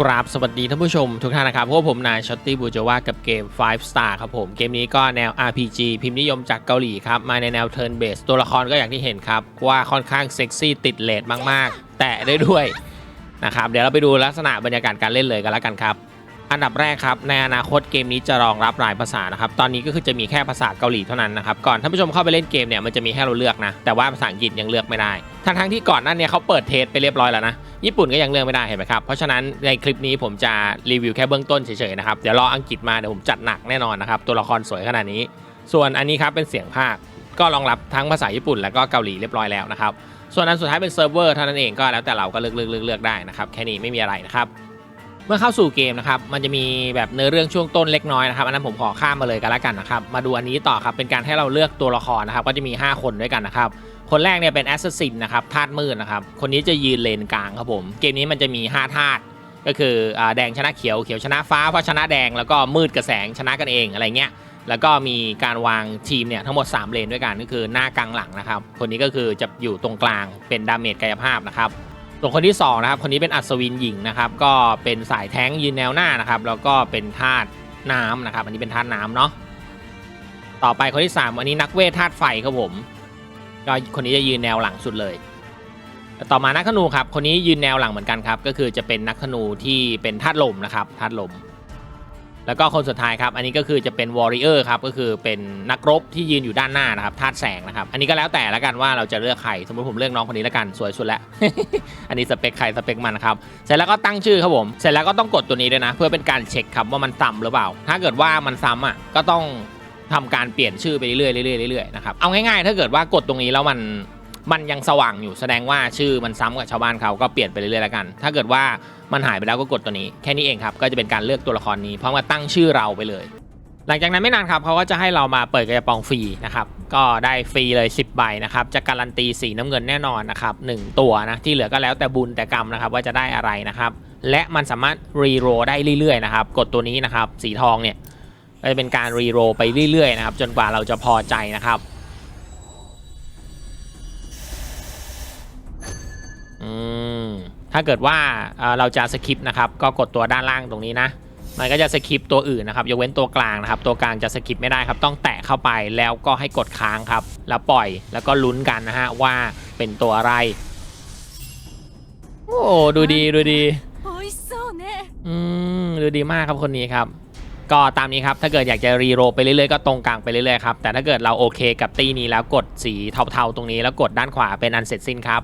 กราบสวัสดีท่านผู้ชมทุกท่านนะครับพวกผมนายช็อตตี้บูจาวากับเกม 5 Star ครับผม เกมนี้ก็แนว RPG พิมพ์นิยมจากเกาหลีครับ มาในแนว Turn Base ตัวละครก็อย่างที่เห็นครับ ว่าค่อนข้างเซ็กซี่ติดเลดมาก ๆ แต่ได้ด้วยนะครับ เดี๋ยวเราไปดูลักษณะบรรยากาศการเล่นเลยกันแล้วกันครับ อันดับแรกครับในอนาคตเกมนี้จะรองรับหลายภาษานะครับตอนนี้ก็คือจะมีแค่ภาษาเกาหลีเท่านั้นนะครับก่อนท่านผู้ชมเข้าไปเล่นเกมเนี่ยมันจะมีให้เราเลือกนะแต่ว่าภาษาอังกฤษยังเลือกไม่ได้ทั้งทั้งๆที่ก่อนหน้านี้เขาเปิดเทสไปเรียบร้อยแล้วนะญี่ปุ่นก็ยังเลือกไม่ได้เห็นไหมครับเพราะฉะนั้นในคลิปนี้ผมจะรีวิวแค่เบื้องต้นเฉยๆนะครับเดี๋ยวรออังกฤษมาเดี๋ยวผมจัดหนักแน่นอนนะครับตัวละครสวยขนาดนี้ ส่วนอันนี้ครับเป็นเสียงภาคก็รองรับทั้งภาษาญี่ปุ่นแล้วก็เกาหลีเรียบร้อยแล้วนะครับส่วนอันสุดท้ายเป็นเซิร์ฟเวอร์เท่านั้นเองก็แล้วแต่เราก็เลือกเลือกเลือกได้นะครับแค่นี้ไม่มีอะไรนะครับ เมื่อเข้าสู่เกมนะครับ มันจะมีแบบเนื้อเรื่องช่วงต้นเล็กน้อยนะครับ อันนั้นผมขอข้ามมาเลยกันแล้วกันนะครับ มาดูอันนี้ต่อครับ เป็นการให้เราเลือกตัวละครนะครับ ก็จะมี 5 คนด้วยกันนะครับ คนแรกเนี่ยเป็นแอสซัสซินนะครับ ธาตุมืดนะครับ คนนี้จะยืนเลนกลางครับผม เกมนี้มันจะมี 5 ธาตุ ก็คืออ่าแดงชนะเขียว เขียวชนะฟ้าเพราะชนะแดง แล้วก็มืดกับแสงชนะกันเองอะไรเงี้ย แล้วก็มีการวางทีมเนี่ยทั้งหมด 3 เลนด้วยกัน ก็คือหน้ากลางหลังนะครับ คนนี้ก็คือจะอยู่ตรงกลาง เป็นดาเมจกายภาพนะครับ ส่วนคนที่2นะครับคนนี้เป็นอัศวินหญิงนะครับก็เป็นสายแท้งยืนแนวหน้านะครับแล้วก็เป็นธาตุน้ำนะครับ อันนี้เป็นธาตุน้ำเนาะต่อไปคนที่ 3 อันนี้นักเวทธาตุไฟครับผมก็คนนี้จะยืนแนวหลังสุดเลย ต่อมานักธนูครับคนนี้ยืนแนวหลังเหมือนกันครับก็คือจะเป็นนักธนูที่เป็นธาตุลมนะครับธาตุลม แล้วก็คนสุดท้ายครับ อันนี้ก็คือจะเป็นวอริเออร์ครับ ก็คือเป็นนักรบที่ยืนอยู่ด้านหน้านะครับธาตุแสงนะครับ อันนี้ก็แล้วแต่ละกันว่าเราจะเลือกใคร สมมติผมเลือกน้องคนนี้ละกันสวยสุดแล้ว อันนี้สเปคใครสเปคมันนะครับ เสร็จแล้วก็ตั้งชื่อครับผม เสร็จแล้วก็ต้องกดตัวนี้ด้วยนะ เพื่อเป็นการเช็คครับว่ามันซ้ำหรือเปล่า ถ้าเกิดว่ามันซ้ำอะก็ต้องทำการเปลี่ยนชื่อไปเรื่อยๆเรื่อยๆเรื่อยๆนะครับ เอาง่ายๆ ถ้าเกิดว่ากดตรงนี้แล้วมัน มันยังสว่างอยู่แสดงว่าชื่อมันซ้ำกับชาวบ้านเขาก็เปลี่ยนไปเรื่อยๆแล้วกัน ถ้าเกิดว่ามันหายไปแล้วก็กดตัวนี้แค่นี้เองครับก็จะเป็นการเลือกตัวละครนี้พร้อมกับตั้งชื่อเราไปเลย หลังจากนั้นไม่นานครับเขาก็จะให้เรามาเปิดกระป๋องฟรีนะครับก็ได้ฟรีเลย 10 ใบนะครับจะการันตีสีน้ำเงินแน่นอนนะครับหนึ่งตัวนะที่เหลือก็แล้วแต่บุญแต่กรรมนะครับว่าจะได้อะไรนะครับและมันสามารถรีโรได้เรื่อยๆนะครับกดตัวนี้นะครับสีทองเนี่ยก็จะเป็นการรีโรไปเรื่อยๆนะครับจนกว่าเราจะพอใจนะครับ ถ้าเกิดว่าเราจะสคิปนะครับก็กดตัวด้านล่างตรงนี้นะ มันก็จะสคิปตัวอื่นนะครับยกเว้นตัวกลางนะครับ ตัวกลางจะสคิปไม่ได้ครับ ต้องแตะเข้าไปแล้วก็ให้กดค้างครับ แล้วปล่อยแล้วก็ลุ้นกันนะฮะว่าเป็นตัวอะไร โอ้ดูดีดูดีอืมดูดีมากครับคนนี้ครับ ก็ตามนี้ครับ ถ้าเกิดอยากจะรีโรไปเรื่อยๆก็ตรงกลางไปเรื่อยๆครับแต่ถ้าเกิดเราโอเคกับตีนี้แล้วกดสีเทาๆตรงนี้แล้วกดด้านขวาเป็นอันเสร็จสิ้นครับ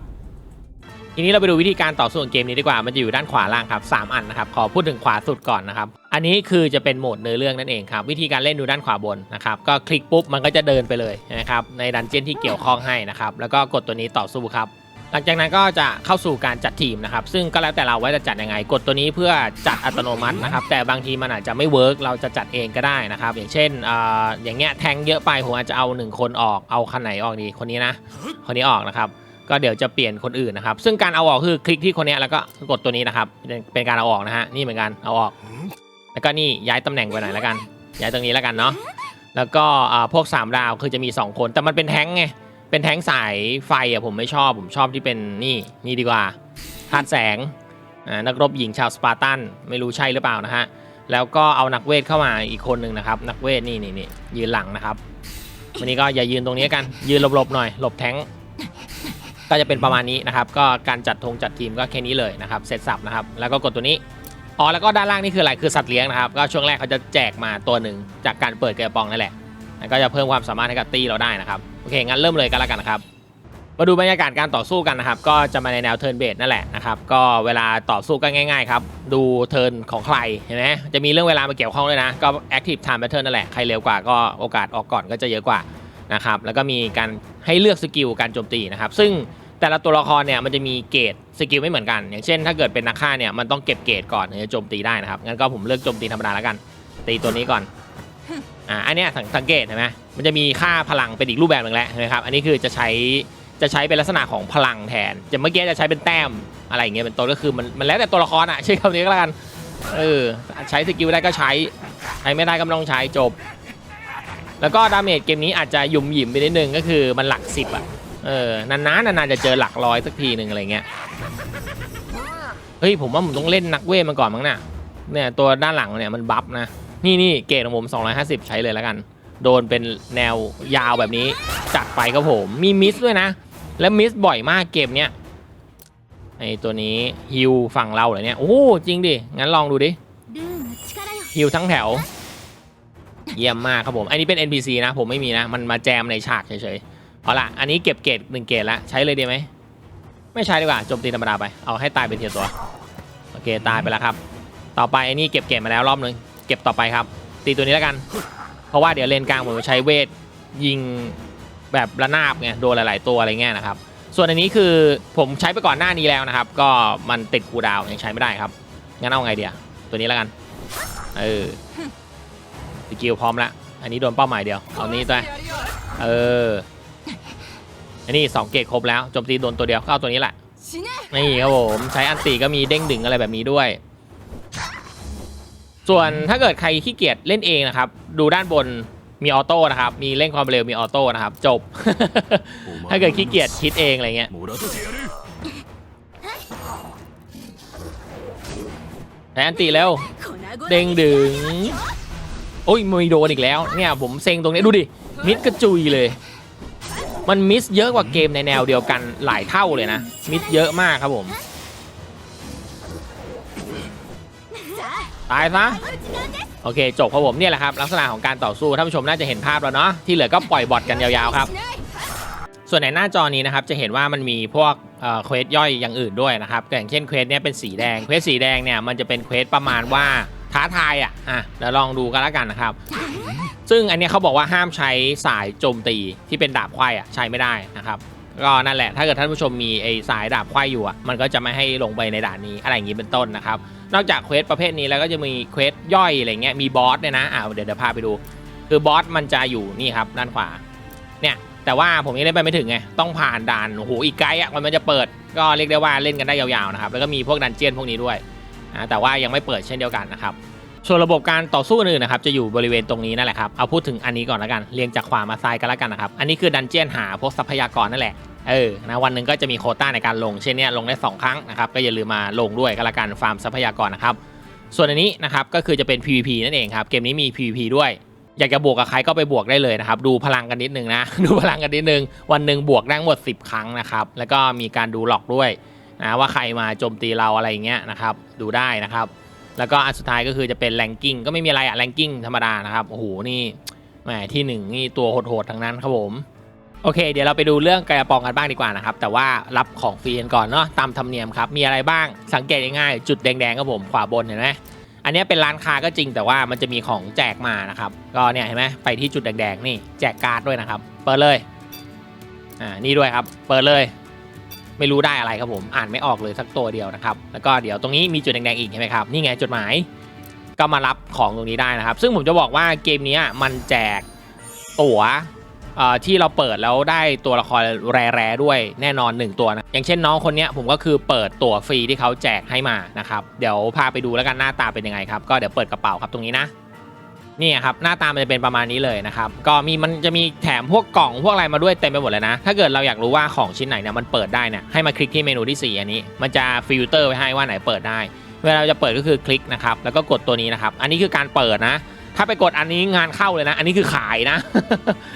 ทีนี้เราไปดูวิธีการต่อสู้ของเกมนี้ดีกว่า มันจะอยู่ด้านขวาล่างครับ3อันนะครับ ขอพูดถึงขวาสุดก่อนนะครับ อันนี้คือจะเป็นโหมดเนื้อเรื่องนั่นเองครับ วิธีการเล่นดูด้านขวาบนนะครับ ก็คลิกปุ๊บมันก็จะเดินไปเลยนะครับ ในดันเจี้ยนที่เกี่ยวข้องให้นะครับ แล้วก็กดตัวนี้ต่อสู้ครับ หลังจากนั้นก็จะเข้าสู่การจัดทีมนะครับ ซึ่งก็แล้วแต่เราว่าจะจัดยังไง กดตัวนี้เพื่อจัดอัตโนมัตินะครับ แต่บางทีมันอาจจะไม่เวิร์กเราจะจัดเองก็ได้นะครับ อย่างเช่นออย่างเงี้ยแทงเยอะไปผมอาจจะเอา 1 คนออก เอาคันไหนออกดี คนนี้นะ คนนี้ออกนะครับ ก็เดี๋ยวจะเปลี่ยนคนอื่นนะครับ ซึ่งการเอาออกคือคลิกที่คนนี้แล้วก็กดตัวนี้นะครับ เป็นการเอาออกนะฮะ นี่เหมือนกัน เอาออก แล้วก็นี่ย้ายตำแหน่งไปไหนแล้วกัน ย้ายตรงนี้แล้วกันเนาะ แล้วก็อ่าพวก 3 ดาวคือจะมี 2 คน แต่มันเป็นแท้งไง เป็นแท้งสายไฟอะผมไม่ชอบ ผมชอบที่เป็นนี่นี่ดีกว่าธาตุแสง นักรบหญิงชาวสปาร์ตัน ไม่รู้ใช่หรือเปล่านะฮะ แล้วก็เอานักเวทเข้ามาอีกคนหนึ่งนะครับ นักเวทนี่นี่นี่ยืนหลังนะครับ วันนี้ก็อย่ายืนตรงนี้กัน ยืนหลบๆหน่อย หลบแท้ง ก็จะเป็นประมาณนี้นะครับ ก็การจัดธงจัดทีมก็แค่นี้เลยนะครับเสร็จสับนะครับ แล้วก็กดตัวนี้อ๋อแล้วก็ด้านล่างนี่คืออะไรคือสัตว์เลี้ยงนะครับ ก็ช่วงแรกเขาจะแจกมาตัวหนึ่งจากการเปิดเกระปองนั่นแหละแล้วก็จะเพิ่มความสามารถให้กับตีเราได้นะครับโอเคงั้นเริ่มเลยกันแล้วกันนะครับมาดูบรรยากาศการต่อสู้กันนะครับ ก็จะมาในแนวเทิร์นเบสนั่นแหละนะครับ ก็เวลาต่อสู้ก็ง่ายๆครับดูเทิร์นของใครเห็นไหมจะมีเรื่องเวลามาเกี่ยวข้องด้วยนะ ก็ active time pattern นั่นแหละใครเร็วกว่าก็โอกาสออกก่อนก็จะเยอะกว่านะครับแล้วก็มีการให้เลือกสกิลการโจมตีนะครับ ซึ่ง แต่ละตัวละครเนี่ยมันจะมีเกรดสกิลไม่เหมือนกัน อย่างเช่น ถ้าเกิดเป็นนักฆ่าเนี่ยมันต้องเก็บเกรดก่อนถึงจะโจมตีได้นะครับงั้นก็ผมเลือกโจมตีธรรมดาแล้วกัน ตีตัวนี้ก่อนอ่าอันเนี้ยสังสังเกตเห็นไหมมันจะมีค่าพลังเป็นอีกรูปแบบหนึ่งแล้วนไหมครับอันนี้คือจะใช้จะใช้เป็นลักษณะของพลังแทนจะเมื่อกี้จะใช้เป็นแต้มอะไรอย่างเงี้ยเป็นต้นก็คือมันมันแล้วแต่ตัวละครอะใช้คำนี้ก็แล้วกันเออใช้สกิลได้ก็ใช้ใช้ไม่ได้ก็ไม่ต้องใช้จบ แล้วก็ดาเมจเกมนี้อาจจะยุ่มหยิมไปนิดนึงก็คือมันหลักสิบอะ เออนานๆนานๆจะเจอหลักร้อยสักทีหนึ่งอะไรเงี้ยเฮ้ยผมว่าผมต้องเล่นนักเวทมาก่อนมั้งน่ะเนี่ยตัวด้านหลังเนี่ยมันบัฟนะนี่นี่เกรดของผม 250 ใช้เลยแล้วกัน โดนเป็นแนวยาวแบบนี้จัดไปครับผมมีมิสด้วยนะ และมิสบ่อยมากเกมเนี้ยไอตัวนี้ฮิวฝั่งเราเหรอเนี่ยโอ้จริงดิงั้นลองดูดิฮิวทั้งแถว เยี่ยมมากครับผมไอนนี้เป็น NPC นะ ผมไม่มีนะ มันมาแจมในฉากเฉยๆ เอาล่ะ อันนี้เก็บเกรดหนึ่งเกรดแล้วใช้เลยดีไหม ไม่ใช้ดีกว่าโจมตีธรรมดาไป เอาให้ตายเป็นเทียตัว โอเค ตายไปแล้วครับ ต่อไปไอ้นี่เก็บเกรดมาแล้วรอบนึง เก็บต่อไปครับ ตีตัวนี้แล้วกัน เพราะว่าเดี๋ยวเลนกลางผมจะใช้เวทยิงแบบระนาบไง โดนหลาย ๆ ตัวอะไรเงี้ยนะครับ ส่วนอันนี้คือผมใช้ไปก่อนหน้านี้แล้วนะครับ ก็มันติดคูดาวยังใช้ไม่ได้ครับ งั้นเอาไงเดียวตัวนี้แล้วกัน เออสกิลพร้อมละ อันนี้โดนเป้าหมายเดียว เอานี้ตัวเออ อันนี้2เกตครบแล้วโจมตีโดนตัวเดียวเข้าตัวนี้แหละนี่ครับผมใช้อันตีก็มีเด้งดึงอะไรแบบนี้ด้วย ส่วนถ้าเกิดใครขี้เกียจเล่นเองนะครับ ดูด้านบนมีออโต้นะครับ มีเร่งความเร็วมีออโต้นะครับ จบ ถ้าเกิดขี้เกียจคิดเองอะไรเงี้ยแอนตีแล้ว เด้งดึง โอ้ยมีโดนอีกแล้ว เนี่ยผมเซ็งตรงนี้ดูดิ มิดกระจุยเลย มันมิสเยอะกว่าเกมในแนวเดียวกันหลายเท่าเลยนะ มิสเยอะมากครับผม ตายซะโอเคจบครับผมเนี่ยแหละครับลักษณะของการต่อสู้ท่านผู้ชมน่าจะเห็นภาพแล้วเนาะที่เหลือก็ปล่อยบอทกันยาวๆครับ ส่วนในหน้าจอนี้นะครับจะเห็นว่ามันมีพวกเควสย่อยอย่างอื่นด้วยนะครับอย่างเช่นเควสเนี่ยเป็นสีแดงเควสสีแดงเนี่ยมันจะเป็นเควสประมาณว่าท้าทายอะอะเดี๋ยวลองดูกันแล้วกันนะครับ ซึ่งอันนี้เขาบอกว่าห้ามใช้สายโจมตีที่เป็นดาบไขว้อะใช้ไม่ได้นะครับก็นั่นแหละถ้าเกิดท่านผู้ชมมีไอ้สายดาบไขว้อยู่อะมันก็จะไม่ให้ลงไปในด่านนี้อะไรอย่างนี้เป็นต้นนะครับ นอกจากเควสประเภทนี้แล้วก็จะมีเควสย่อยอะไรเงี้ยมีบอสเนี่ยนะอ่าเดี๋ยวเดี๋ยวพาไปดู คือบอสมันจะอยู่นี่ครับด้านขวาเนี่ยแต่ว่าผมยังเล่นไปไม่ถึงไงต้องผ่านด่านโอ้โหอีกไกลอะมันจะเปิดก็เรียกได้ว่าเล่นกันได้ยาวๆนะครับแล้วก็มีพวกดันเจียนพวกนี้ด้วยแต่ว่ายังไม่เปิดเช่นเดียวกันนะครับ ส่วนระบบการต่อสู้อื่นนะครับจะอยู่บริเวณตรงนี้นั่นแหละครับเอาพูดถึงอันนี้ก่อนแล้วกันเรียงจากขวามาซ้ายกันแล้วกันนะครับอันนี้คือดันเจียนหาพวกทรัพยากรนั่นแหละเออนะวันหนึ่งก็จะมีโคต้าในการลงเช่นเนี้ยลงได้สองครั้งนะครับก็อย่าลืมมาลงด้วยกันละกันฟาร์มทรัพยากรนะครับส่วนอันนี้นะครับก็คือจะเป็น PVP นั่นเองครับเกมนี้มี PVP ด้วยอยากจะบวกกับใครก็ไปบวกได้เลยนะครับ ดูพลังกันนิดนึงนะ ดูพลังกันนิดนึง วันหนึ่งบวกได้งหมด 10 ครั้งนะครับ แล้วก็มีการดูหลอกด้วยนะว่าใครมาโจมตีเราอะไรเงี้ยนะครับ ดูได้นะครับ แล้วก็อันสุดท้ายก็คือจะเป็นแรงกิ้งก็ไม่มีอะไรอะแรงกิ้งธรรมดานะครับโอ้โหนี่แหมที่หนึ่งนี่ตัวโหดๆทั้งนั้นครับผมโอเค เดี๋ยวเราไปดูเรื่องกายปองกันบ้างดีกว่านะครับ แต่ว่ารับของฟรีกันก่อนเนาะตามธรรมเนียมครับ มีอะไรบ้างสังเกตง่ายๆจุดแดงๆครับผมขวาบนเห็นไหมอันนี้เป็นร้านค้าก็จริงแต่ว่ามันจะมีของแจกมานะครับ ก็เนี่ยเห็นไหมไปที่จุดแดงๆนี่แจกการ์ดด้วยนะครับ เปิดเลยอ่านี่ด้วยครับ เปิดเลย ไม่รู้ได้อะไรครับผมอ่านไม่ออกเลยสักตัวเดียวนะครับ แล้วก็เดี๋ยวตรงนี้มีจุดแดงๆอีกใช่ไหมครับนี่ไงจดหมาย ก็มารับของตรงนี้ได้นะครับ ซึ่งผมจะบอกว่าเกมนี้มันแจกตั๋วที่เราเปิดแล้วได้ตัวละครแร่ๆด้วยแน่นอน 1 ตัวนะอย่างเช่นน้องคนนี้ผมก็คือเปิดตั๋วฟรีที่เขาแจกให้มานะครับเดี๋ยวพาไปดูแล้วกันหน้าตาเป็นยังไงครับก็เดี๋ยวเปิดกระเป๋าครับตรงนี้นะ นี่ครับหน้าตามันจะเป็นประมาณนี้เลยนะครับก็มีมันจะมีแถมพวกกล่องพวกอะไรมาด้วยเต็มไปหมดเลยนะ ถ้าเกิดเราอยากรู้ว่าของชิ้นไหนเนี่ยมันเปิดได้เนี่ยให้มาคลิกที่เมนูที่ 4 อันนี้ มันจะฟิลเตอร์ไว้ให้ว่าไหนเปิดได้ เวลาเราจะเปิดก็คือคลิกนะครับแล้วก็กดตัวนี้นะครับอันนี้คือการเปิดนะ ถ้าไปกดอันนี้งานเข้าเลยนะ อันนี้คือขายนะ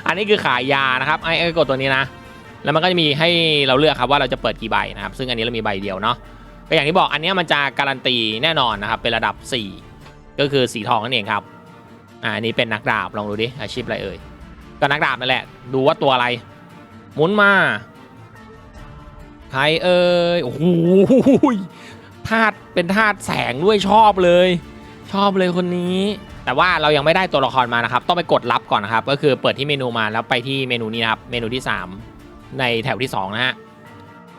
อันนี้คือขายยานะครับไอ้กดตัวนี้นะ แล้วมันก็จะมีให้เราเลือกครับว่าเราจะเปิดกี่ใบนะครับซึ่งอันนี้เรามีใบเดียวเนาะก็อย่างที่บอกอันนี้มันจะการันตีแน่นอนนะครับเป็นระดับ 4 ก็คือสีทองนั่นเองครับ อ่าอันนี้เป็นนักดาบลองดูดิอาชีพอะไรเอ่ยก็นักดาบนั่นแหละ ดูว่าตัวอะไรหมุนมาใครเอ่ยโอ้โหธาตุเป็นธาตุแสงด้วยชอบเลย ชอบเลยคนนี้ แต่ว่าเรายังไม่ได้ตัวละครมานะครับ ต้องไปกดรับก่อนนะครับ ก็คือเปิดที่เมนูมาแล้วไปที่เมนูนี้นะครับ เมนูที่ 3 ในแถวที่ 2 นะฮะ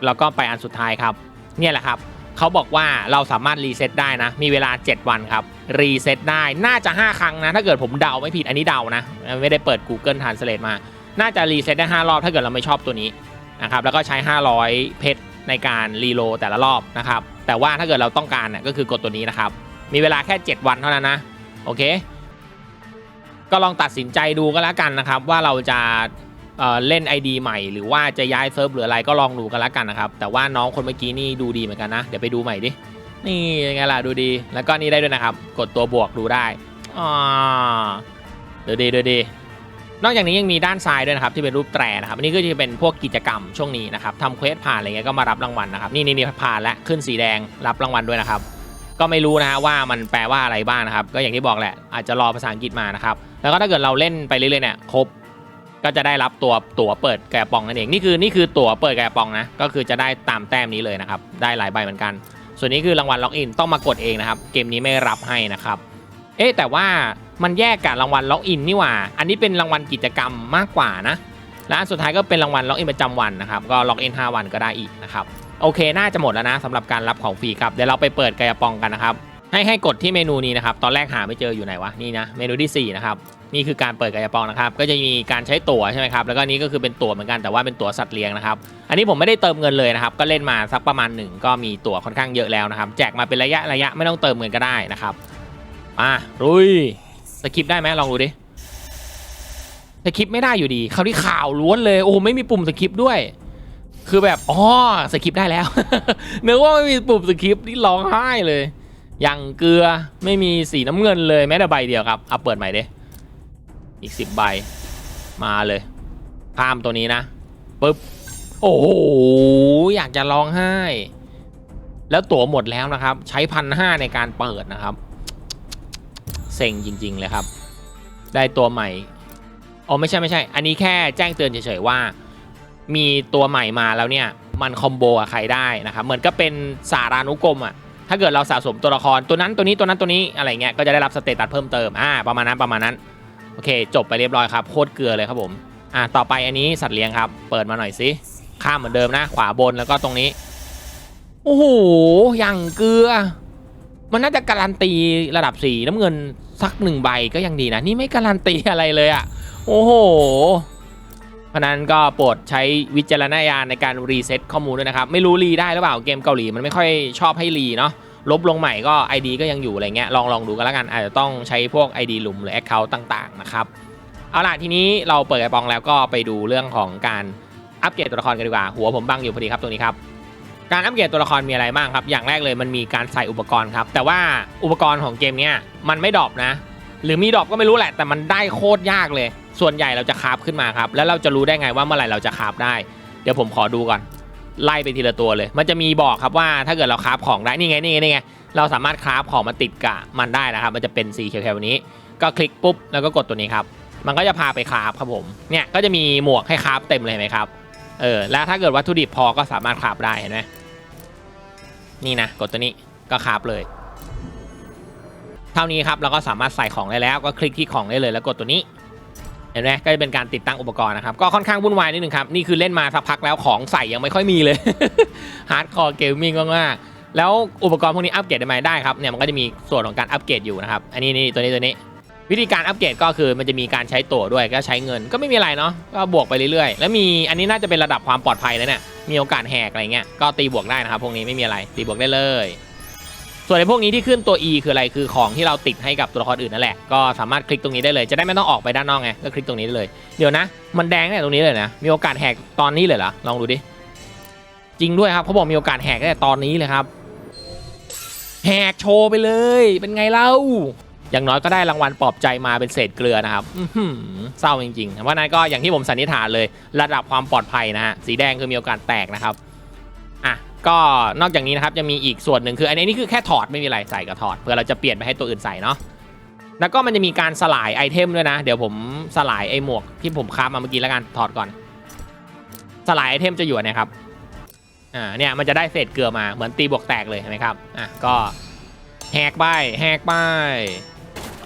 แล้วก็ไปอันสุดท้ายครับ เนี่ยแหละครับ เขาบอกว่าเราสามารถรีเซ็ตได้นะ มีเวลา 7 วันครับ รีเซ็ตได้น่าจะ 5 ครั้งนะ ถ้าเกิดผมเดาไม่ผิดอันนี้เดานะ ไม่ได้เปิด Google Translate มา น่าจะรีเซ็ตได้ 5 รอบถ้าเกิดเราไม่ชอบตัวนี้นะครับแล้วก็ใช้ 500 เพชรในการรีโลแต่ละรอบนะครับแต่ว่าถ้าเกิดเราต้องการเนี่ยก็คือกดตัวนี้นะครับมีเวลาแค่ 7 วันเท่านั้นนะโอเค ก็ลองตัดสินใจดูก็แล้วกันนะครับ ว่าเราจะ เอ่อเล่น ID ใหม่ หรือว่าจะย้ายเซิร์ฟหรืออะไรก็ลองดูกันล้วกันนะครับ แต่ว่าน้องคนเมื่อกี้นี่ดูดีเหมือนกันนะ เดี๋ยวไปดูใหม่ดิ นี่ยังไงล่ะดูดี แล้วก็นี่ได้ด้วยนะครับ กดตัวบวกดูได้อ่าดูดีดูดีนอกจากนี้ยังมีด้านซ้ายด้วยนะครับที่เป็นรูปแตรนะครับอันนี้ก็จะเป็นพวกกิจกรรมช่วงนี้นะครับทำเควสผ่านอะไรเงี้ยก็มารับรางวัลนะครับนี่นี่นี่ผ่านและขึ้นสีแดงรับรางวัลด้วยนะครับ ก็ไม่รู้นะฮะว่ามันแปลว่าอะไรบ้างนะครับ ก็อย่างที่บอกแหละอาจจะรอภาษาอังกฤษมานะครับแล้วก็ถ้าเกิดเราเล่นไปเรื่อยๆเนี่ยครบ ก็จะได้รับตัวตั๋วเปิดแกะปองนั่นเองนี่คือนี่คือตั๋วเปิดแกะปองนะก็คือจะได้ตามแต้มนี้เลยนะครับได้หลายใบเหมือนกัน ส่วนนี้คือรางวัลล็อกอินต้องมากดเองนะครับเกมนี้ไม่รับให้นะครับเอ๊แต่ว่ามันแยกกับรางวัลล็อกอินนี่หว่า อันนี้เป็นรางวัลกิจกรรมมากกว่านะและอันสุดท้ายก็เป็นรางวัลล็อกอินประจำวันนะครับก็ล็อกอิน5วันก็ได้อีกนะครับโอเค น่าจะหมดแล้วนะสำหรับการรับของฟรีครับเดี๋ยวเราไปเปิดกายปองกันนะครับให้ให้กดที่เมนูนี้นะครับตอนแรกหาไม่เจออยู่ไหนวะนี่นะเมนูที่4นะครับ นี่คือการเปิดกายปองนะครับ ก็จะมีการใช้ตั๋วใช่ไหมครับ แล้วก็นี้ก็คือเป็นตั๋วเหมือนกันแต่ว่าเป็นตั๋วสัตว์เลี้ยงนะครับ อันนี้ผมไม่ได้เติมเงินเลยนะครับ ก็เล่นมาสักประมาณหนึ่งก็มีตั๋วค่อนข้างเยอะแล้วนะครับ แจกมาเป็นระยะระยะไม่ต้องเติมเงินก็ได้นะครับ มารุยสกิปได้ไหมลองดูดิสกิปไม่ได้อยู่ดีคราวนี้ข่าวล้วนเลย โอ้ไม่มีปุ่มสกิปด้วย คือแบบอ๋อสกิปได้แล้วนึกว่าไม่มีปุ่มสกิปนี่ร้องไห้เลย อย่างเกลือไม่มีสีน้ำเงินเลยแม้แต่ใบเดียวครับเอาเปิดใหม่ดิ อีกสิบใบ มาเลยข้ามตัวนี้นะปึ๊บ โอ้โห อยากจะร้องไห้ แล้วตั๋วหมดแล้วนะครับ ใช้พันห้าในการเปิดนะครับ เซ็งจริง ๆ เลยครับ ได้ตัวใหม่อ๋อไม่ใช่ไม่ใช่ อันนี้แค่แจ้งเตือนเฉยๆว่า มีตัวใหม่มาแล้วเนี่ย มันคอมโบกับใครได้นะครับ เหมือนก็เป็นสารานุกรมอะถ้าเกิดเราสะสมตัวละครตัวนั้นตัวนี้ตัวนั้นตัวนี้อะไรเงี้ย ก็จะได้รับสเตตัสเพิ่มเติม อ่า ประมาณนั้นประมาณนั้น โอเค จบไปเรียบร้อยครับโคตรเกลือเลยครับผมอ่าต่อไปอันนี้สัตว์เลี้ยงครับ เปิดมาหน่อยสิข้ามเหมือนเดิมนะ ขวาบนแล้วก็ตรงนี้ โอ้โหอย่างเกลือ มันน่าจะการันตีระดับสีน้ำเงินสักหนึ่งใบก็ยังดีนะ นี่ไม่การันตีอะไรเลยอะ่ะ โอ้โหเพราะนั้นก็โปรดใช้วิจารณญาณในการรีเซ็ตข้อมูลด้วยนะครับ ไม่รู้รีได้หรือเปล่าเกมเกาหลีมันไม่ค่อยชอบให้รีเนาะ ลบลงใหม่ก็ ID ก็ยังอยู่อะไรเงี้ยลองลองดูกันแล้วกัน อาจจะต้องใช้พวก ID หลุมหรือ Account ต่างๆนะครับเอาล่ะทีนี้เราเปิดไอปองแล้วก็ไปดูเรื่องของการอัปเกรดตัวละครกันดีกว่า หัวผมบังอยู่พอดีครับตรงนี้ครับการอัปเกรดตัวละครมีอะไรบ้างครับ อย่างแรกเลยมันมีการใส่อุปกรณ์ครับ แต่ว่าอุปกรณ์ของเกมเนี้ยมันไม่ดรอปนะ หรือมีดรอปก็ไม่รู้แหละ แต่มันได้โคตรยากเลย ส่วนใหญ่เราจะคราฟขึ้นมาครับ แล้วเราจะรู้ได้ไงว่าเมื่อไหร่เราจะคราฟได้ เดี๋ยวผมขอดูก่อน ไล่ไปทีละตัวเลย มันจะมีบอกครับว่าถ้าเกิดเราคราฟของได้นี่ไงนี่ไงนี่ไงเราสามารถคราฟของมาติดกับมันได้นะครับ มันจะเป็นสีเขียวๆแบบนี้ ก็คลิกปุ๊บแล้วก็กดตัวนี้ครับ มันก็จะพาไปคราฟครับผมเนี่ยก็จะมีหมวกให้คราฟเต็มเลยเห็นไหมครับเออแล้วถ้าเกิดวัตถุดิบพอก็สามารถคราฟได้เห็นไหมนี่นะกดตัวนี้ก็คราฟเลย เท่านี้ครับเราก็สามารถใส่ของได้แล้ว ก็คลิกที่ของได้เลยแล้วกดตัวนี้ ห็นไหมก็จะเป็นการติดตั้งอุปกรณ์นะครับ ก็ค่อนข้างวุ่นวายนิดนึงครับ นี่คือเล่นมาสักพักแล้วของใส่ยังไม่ค่อยมีเลยฮาร์ดคอร์เกมมิ่งมากๆแล้วอุปกรณ์พวกนี้อัปเกรดได้ไหมได้ครับเนี่ยมันก็จะมีส่วนของการอัปเกรดอยู่นะครับอันนี้นี่ตัวนี้ตัวนี้ วิธีการอัปเกรดก็คือมันจะมีการใช้ตั๋วด้วยก็ใช้เงินก็ไม่มีอะไรเนาะก็บวกไปเรื่อยๆ แล้วมีอันนี้น่าจะเป็นระดับความปลอดภัยแล้วเนี่ยมีโอกาสแหกอะไรเงี้ยก็ตีบวกได้นะครับพวกนี้ไม่มีอะไรตีบวกได้เลย ส่วนในพวกนี้ที่ขึ้นตัว E คืออะไรคือของที่เราติดให้กับตัวละครอื่นนั่นแหละก็สามารถคลิกตรงนี้ได้เลยจะได้ไม่ต้องออกไปด้านนอกไงก็คลิกตรงนี้ได้เลยเดี๋ยวนะ มันแดงเนี่ยตรงนี้เลยนะมีโอกาสแหกตอนนี้เลยเหรอลองดูดิจริงด้วยครับเขาบอกมีโอกาสแหกแต่ตอนนี้เลยครับแหกโชว์ไปเลย เป็นไงเล่าอย่างน้อยก็ได้รางวัลปลอบใจมาเป็นเศษเกลือนะครับอืเศร้าจริงๆเพราะฉะนั้นก็อย่างที่ผมสันนิษฐานเลย ระดับความปลอดภัยนะฮะสีแดงคือมีโอกาสแตกนะครับอะ ก็นอกจากนี้นะครับจะมีอีกส่วนหนึ่งคืออันนี้นี่คือแค่ถอดไม่มีอะไรใส่ก็ถอดเพื่อเราจะเปลี่ยนไปให้ตัวอื่นใส่เนาะแล้วก็มันจะมีการสลายไอเทมด้วยนะ เดี๋ยวผมสลายไอหมวกที่ผมคราฟมาเมื่อกี้แล้วกันถอดก่อน สลายไอเทมจะอยู่นเนี่ยครับอ่าเนี่ยมันจะได้เศษเกลือมาเหมือนตีบวกแตกเลยเห็นไหมครับอะก็แหกไปแหกไป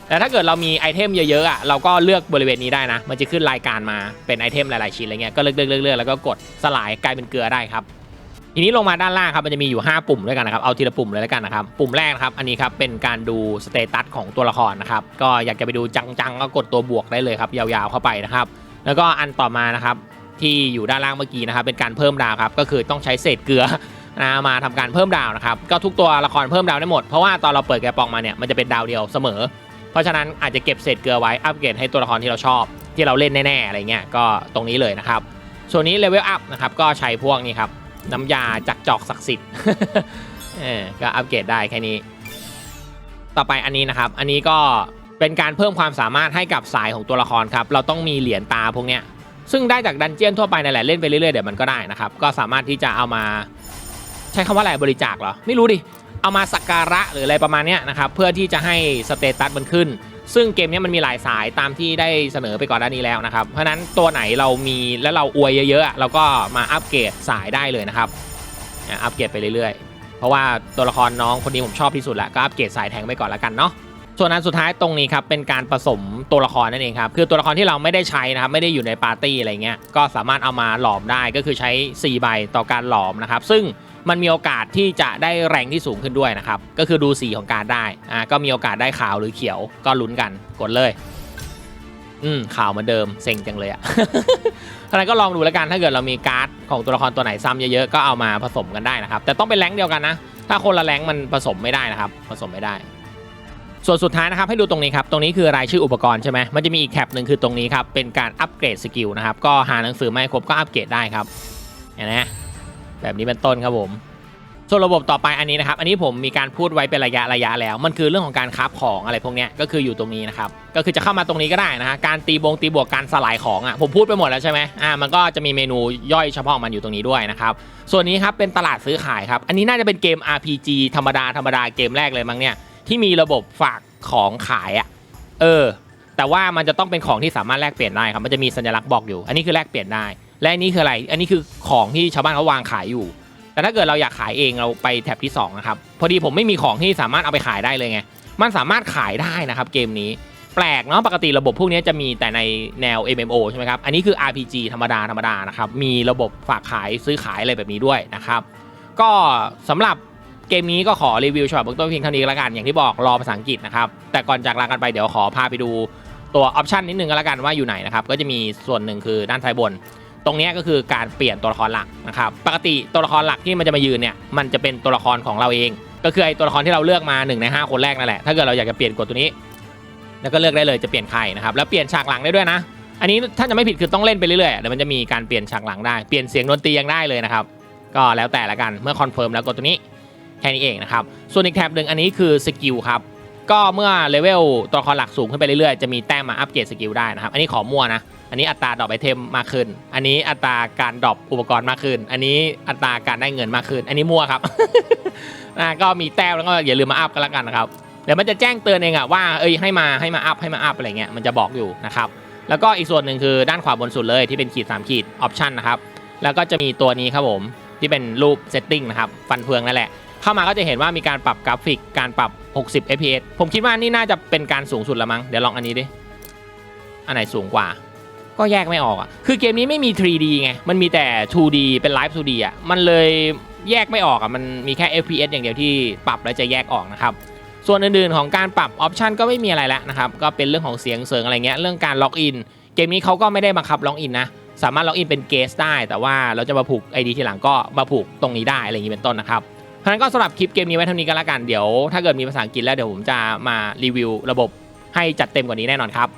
แต่ถ้าเกิดเรามีไอเทมเยอะๆอะเราก็เลือกบริเวณนี้ได้นะ มันจะขึ้นรายการมาเป็นไอเทมหลายๆชิ้นอะไรเงี้ยก็เลือกเลือกเลือกเลือกแล้วก็กดสลายกลายเป็นเกลือได้ครับ ทีนี้ลงมาด้านล่างครับมันจะมีอยู่ 5 ปุ่มด้วยกันนะครับเอาทีละปุ่มเลยแล้วกันนะครับปุ่มแรกนะครับอันนี้ครับเป็นการดูสเตตัสของตัวละครนะครับก็อยากจะไปดูจังๆก็กดตัวบวกได้เลยครับยาวๆเข้าไปนะครับแล้วก็อันต่อมานะครับที่อยู่ด้านล่างเมื่อกี้นะครับเป็นการเพิ่มดาวครับก็คือต้องใช้เศษเกลือนะมาทำการเพิ่มดาวนะครับก็ทุกตัวละครเพิ่มดาวได้หมดเพราะว่าตอนเราเปิดแกะปองมาเนี่ยมันจะเป็นดาวเดียวเสมอ เพราะฉะนั้นอาจจะเก็บเศษเกลือไว้อัปเกรดให้ตัวละครที่เราชอบ ที่เราเล่นแน่ๆอะไรเงี้ยก็ตรงนี้เลยนะครับส่วนนี้เลเวลอัพนะครับก็ใช้พวกนี้ครับ น้ำยาจากจอกศักดิ์สิทธิ์เออก็อัปเกรดได้แค่นี้ ต่อไปอันนี้นะครับ อันนี้ก็เป็นการเพิ่มความสามารถให้กับสายของตัวละครครับ เราต้องมีเหรียญตาพวกเนี้ย ซึ่งได้จากดันเจียนทั่วไปนั่นแหละเล่นไปเรื่อยๆเดี๋ยวมันก็ได้นะครับ ก็สามารถที่จะเอามา ใช้คำว่าอะไรบริจาคเหรอ ไม่รู้ดิ เอามาสักการะหรืออะไรประมาณนี้นะครับเพื่อที่จะให้สเตตัสมันขึ้น ซึ่งเกมนี้มันมีหลายสายตามที่ได้เสนอไปก่อนหน้านี้แล้วนะครับ เพราะนั้นตัวไหนเรามีแล้วเราอวยเยอะๆเราก็มาอัปเกรดสายได้เลยนะครับอัปเกรดไปเรื่อยๆ เพราะว่าตัวละครน้องคนนี้ผมชอบที่สุดแหละก็อัปเกรดสายแทงไปก่อนแล้วกันเนาะส่วนอันสุดท้ายตรงนี้ครับเป็นการผสมตัวละครนั่นเองครับคือตัวละครที่เราไม่ได้ใช้นะครับไม่ได้อยู่ในปาร์ตี้อะไรเงี้ยก็สามารถเอามาหลอมได้ก็คือใช้4ใบต่อการหลอมนะครับซึ่ง มันมีโอกาสที่จะได้แรงที่สูงขึ้นด้วยนะครับ ก็คือดูสีของการดได้อ่าก็มีโอกาสได้ขาวหรือเขียวก็ลุ้นกันกดเลย อืมขาวเหมือนเดิมเซ็งจังเลยอะเพรานั้นก็ลองดูแล้วกันถ้าเกิดเรามีการ์ดของตัวละครตัวไหนซ้ำเยอะๆก็เอามาผสมกันได้นะครับ แต่ต้องเป็นแรงเดียวกันนะ ถ้าคนละแรงมันผสมไม่ได้นะครับ ผสมไม่ได้ ส่วนสุดท้ายนะครับให้ดูตรงนี้ครับ ตรงนี้คือรายชื่ออุปกรณ์ใช่ไหมมันจะมีอีกแท็บหนึ่งคือตรงนี้ครับเป็นการอัปเกรดสกิลนะครับก็หาหนังสือไม่ครบก็อัปเกรดได้ครับเห็นไหม แบบนี้เป็นต้นครับผม ส่วนระบบต่อไปอันนี้นะครับ อันนี้ผมมีการพูดไว้เป็นระยะระยะแล้ว มันคือเรื่องของการคราของอะไรพวกนี้ก็คืออยู่ตรงนี้นะครับ ก็คือจะเข้ามาตรงนี้ก็ได้นะฮะ การตีบงตีบวกการสลายของอะ ผมพูดไปหมดแล้วใช่ไหมอ่า มันก็จะมีเมนูย่อยเฉพาะมันอยู่ตรงนี้ด้วยนะครับ ส่วนนี้ครับเป็นตลาดซื้อขายครับ อันนี้น่าจะเป็นเกม RPG ธรรมดาธรรมดาเกมแรกเลยมั้งเนี่ย ที่มีระบบฝากของขายอะ เออ แต่ว่ามันจะต้องเป็นของที่สามารถแลกเปลี่ยนได้ครับ มันจะมีสัญลักษณ์บอกอยู่ อันนี้คือแลกเปลี่ยนได้ และอันนี้คืออะไร อันนี้คือของที่ชาวบ้านเขาวางขายอยู่ แต่ถ้าเกิดเราอยากขายเองเราไปแท็บที่2นะครับ พอดีผมไม่มีของที่สามารถเอาไปขายได้เลยไง มันสามารถขายได้นะครับเกมนี้ แปลกเนาะ ปกติระบบพวกนี้จะมีแต่ในแนว MMO ใช่ไหมครับ อันนี้คือ RPG ธรรมดาธรรมดานะครับ มีระบบฝากขายซื้อขายอะไรแบบนี้ด้วยนะครับ ก็สำหรับเกมนี้ก็ขอรีวิวฉบับเบื้องต้นเพียงเท่านี้ล้วกัน อย่างที่บอกรอภาษาอังกฤษนะครับ แต่ก่อนจากลากันไปเดี๋ยวขอพาไปดูตัวออปชันนิดนึงก็แล้วกันว่าอยู่ไหนนะครับ ก็จะมีส่วนหนึ่งคือด้านซ้ายบน ตรงนี้ก็คือการเปลี่ยนตัวละครหลักนะครับปกติตัวละครหลักที่มันจะมายืนเนี่ยมันจะเป็นตัวละครของเราเอง ก็คือไอ้ตัวละครที่เราเลือกมา1ใน5 คนแรกนั่นแหละถ้าเกิดเราอยากจะเปลี่ยนกดตัวนี้ แล้วก็เลือกได้เลยจะเปลี่ยนใครนะครับแล้วเปลี่ยนฉากหลังได้ด้วยนะ อันนี้ถ้าจะไม่ผิดคือต้องเล่นไปเรื่อยๆเดี๋ยวมันจะมีการเปลี่ยนฉากหลังได้เปลี่ยนเสียงดนตรียังได้เลยนะครับก็แล้วแต่ละกันเมื่อคอนเฟิร์มแล้วกดตัวนี้แค่นี้เองนะครับส่วนอีกแท็บหนึ่งอันนี้คือสกิลครับ ก็เมื่อเลเวลตัวละครหลักสูงขึ้นไปเรื่อยๆ จะมีแต้มมาอัปเกรดสกิลได้นะครับ อันนี้ขอมั่วนะ อันนี้อัตราดรอปไอเทมมากขึ้น อันนี้อัตราการดรอปอุปกรณ์มากขึ้น อันนี้อัตราการได้เงินมากขึ้น อันนี้มั่วครับอ่าก็มีแต้มแล้วก็อย่าลืมมาอัพกันแล้วกันนะครับ เดี๋ยวมันจะแจ้งเตือนเองอะว่าเอ้ยให้มาให้มาอัพให้มาอัพอะไรเงี้ยมันจะบอกอยู่นะครับ แล้วก็อีกส่วนหนึ่งคือด้านขวาบนสุดเลยที่เป็นขีด3ขีดออปชันนะครับ แล้วก็จะมีตัวนี้ครับผมที่เป็นรูปเซตติ้งนะครับฟันเฟืองนั่นแหละ เข้ามาก็จะเห็นว่ามีการปรับกราฟิกการปรับ 60 fps ผมคิดว่านี่น่าจะเป็นการสูงสุดละมั้งเดี๋ยวลองอันนี้ดิอันไหนสูงกว่า ก็แยกไม่ออกอะคือเกมนี้ไม่มี 3D ไงมันมีแต่ 2D เป็นไลฟ์ 2D อะมันเลยแยกไม่ออกอะมันมีแค่ fps อย่างเดียวที่ปรับแล้วจะแยกออกนะครับส่วนอื่นๆของการปรับออปชันก็ไม่มีอะไรแล้วนะครับก็เป็นเรื่องของเสียงเสริงอะไรเงี้ยเรื่องการล็อกอินเกมนี้เขาก็ไม่ได้บังคับล็อกอินนะสามารถล็อกอินเป็นเกสได้ แต่ว่าเราจะมาผูก ID ทีหลังก็มาผูกตรงนี้ได้อะไรอย่างนี้เป็นต้นนะครับ เพราะฉะนั้นก็สำหรับคลิปเกมนี้ไว้เท่านี้ก็แล้วกันเดี๋ยวถ้าเกิดมีภาษาอังกฤษแล้วเดี๋ยวผมจะมารีวิวระบบให้จัดเต็มกว่านี้แน่นอนครับ